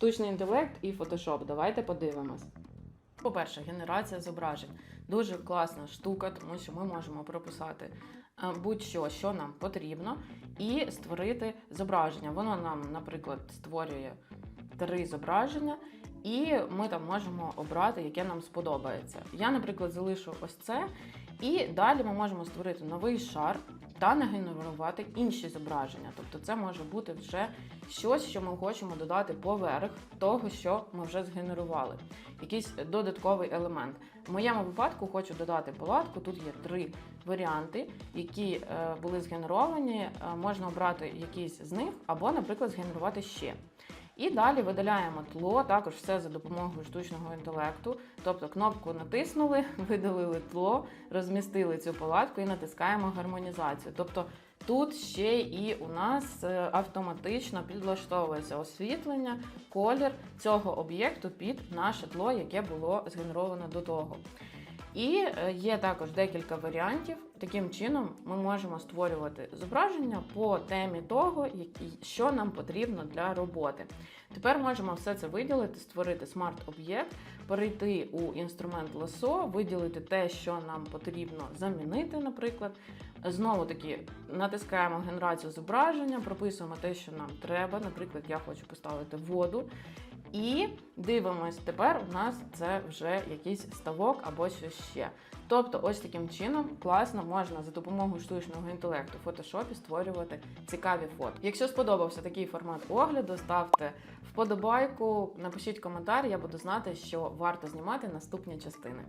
Штучний інтелект і Photoshop. Давайте подивимось. По-перше, генерація зображень. Дуже класна штука, тому що ми можемо прописати е, будь-що, що нам потрібно, і створити зображення. Воно нам, наприклад, створює три зображення, і ми там можемо обрати, яке нам сподобається. Я, наприклад, залишу ось це, і далі ми можемо створити новий шар та нагенерувати інші зображення. Тобто, це може бути вже щось, що ми хочемо додати поверх того, що ми вже згенерували. Якийсь додатковий елемент. В моєму випадку хочу додати палатку. Тут є три варіанти, які е, були згенеровані. Е, можна обрати якийсь з них, або, наприклад, згенерувати ще. І далі видаляємо тло, також все за допомогою штучного інтелекту. Тобто кнопку натиснули, видалили тло, розмістили цю палатку і натискаємо гармонізацію. Тобто тут ще і у нас е, автоматично підлаштовується освітлення, колір цього об'єкту під наше тло, яке було згенеровано до того. І е, є також декілька варіантів. Таким чином ми можемо створювати зображення по темі того, що нам потрібно для роботи. Тепер можемо все це виділити, створити смарт-об'єкт, перейти у інструмент ласо, виділити те, що нам потрібно замінити, наприклад. Знову таки натискаємо генерацію зображення, прописуємо те, що нам треба. Наприклад, я хочу поставити воду. І дивимось, тепер у нас це вже якийсь ставок або щось ще. Тобто, ось таким чином класно можна за допомогою штучного інтелекту в фотошопі створювати цікаві фото. Якщо сподобався такий формат огляду, ставте вподобайку, напишіть коментар, я буду знати, що варто знімати наступні частини.